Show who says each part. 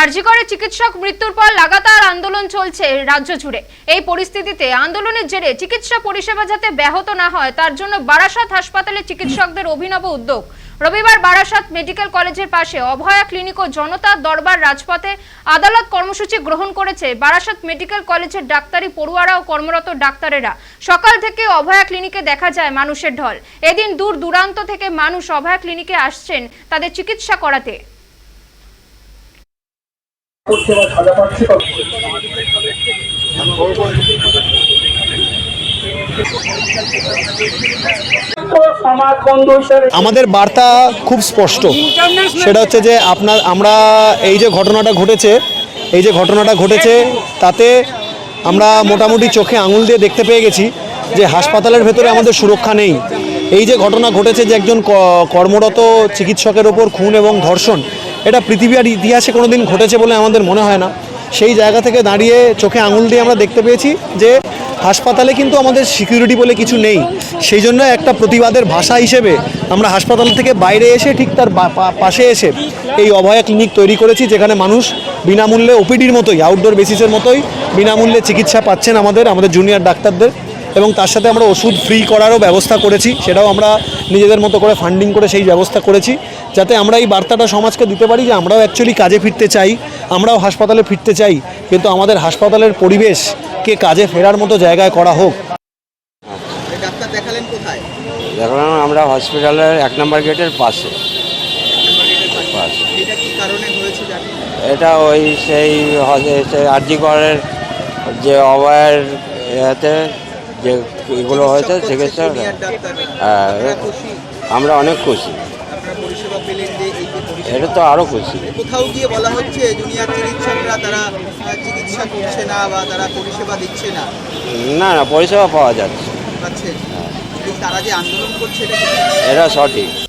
Speaker 1: আরজিকরে চিকিৎসক মৃত্যুর পর লাগাতার আন্দোলন চলছে রাজ্য জুড়ে। এই পরিস্থিতিতে আন্দোলনের জেরে চিকিৎসা পরিষেবা যাতে ব্যাহত না হয়, তার জন্য বারাসাত হাসপাতালে চিকিৎসকদের অভিনব উদ্যোগ। রবিবার বারাসাত মেডিকেল কলেজের পাশে অভয়া ক্লিনিক ও জনতা দরবার রাজপথে আদালত কর্মসূচি গ্রহণ করেছে বারাসাত মেডিকেল কলেজের ডাক্তারি পড়ুয়ারা ও কর্মরত ডাক্তারেরা। সকাল থেকে অভয়া ক্লিনিকে দেখা যায় মানুষের ঢল। এদিন দূর দূরান্ত থেকে মানুষ অভয়া ক্লিনিকে আসছেন তাদের চিকিৎসা করাতে।
Speaker 2: আমাদের বার্তা খুব স্পষ্ট। সেটা হচ্ছে যে আপনার, আমরা এই যে ঘটনাটা ঘটেছে, এই যে ঘটনাটা ঘটেছে, তাতে আমরা মোটামুটি চোখে আঙুল দিয়ে দেখতে পেয়ে গেছি যে হাসপাতালের ভেতরে আমাদের সুরক্ষা নেই। এই যে ঘটনা ঘটেছে যে একজন কর্মরত চিকিৎসকের ওপর খুন এবং ধর্ষণ এটা পৃথিবীর ইতিহাসে কোনো দিন ঘটেছে বলে আমাদের মনে হয় না। সেই জায়গা থেকে দাঁড়িয়ে চোখে আঙুল দিয়ে আমরা দেখতে পেয়েছি যে হাসপাতালে কিন্তু আমাদের সিকিউরিটি বলে কিছু নেই। সেই জন্য একটা প্রতিবাদের ভাষা হিসেবে আমরা হাসপাতাল থেকে বাইরে এসে ঠিক তার পাশে এসে এই অভয়া ক্লিনিক তৈরি করেছি যেখানে মানুষ বিনামূল্যে ওপিডির মতোই আউটডোর বেসিসের মতোই বিনামূল্যে চিকিৎসা পাচ্ছেন আমাদের আমাদের জুনিয়র ডাক্তারদের। এবং তার সাথে আমরা ওষুধ ফ্রি করারও ব্যবস্থা করেছি, সেটাও আমরা নিজেদের মতো করে ফান্ডিং করে সেই ব্যবস্থা করেছি, যাতে আমরা এই বার্তাটা সমাজকে দিতে পারি যে আমরাও অ্যাকচুয়ালি কাজে ফিরতে চাই, আমরাও হাসপাতালে ফিরতে চাই, কিন্তু আমাদের হাসপাতালের পরিবেশকে কাজে ফেরার মতো জায়গায় করা হোক।
Speaker 3: ডাক্তার
Speaker 4: আমরা হসপিটালের এক নম্বর গেটের পাশে।
Speaker 3: এটা
Speaker 4: ওই সেই আরজি করের যে অবয়ের এতে যে এগুলো হয়েছে চিকিৎসা হ্যাঁ আমরা অনেক খুশি। এটা তো আরও খুশি।
Speaker 3: কোথাও গিয়ে বলা হচ্ছে জুনিয়র চিকিৎসকরা তারা চিকিৎসা করছে না বা তারা পরিষেবা দিচ্ছে না।
Speaker 4: না না পরিষেবা পাওয়া যাচ্ছে।
Speaker 3: পাচ্ছে তারা যে আন্দোলন করছে
Speaker 4: এটা সঠিক।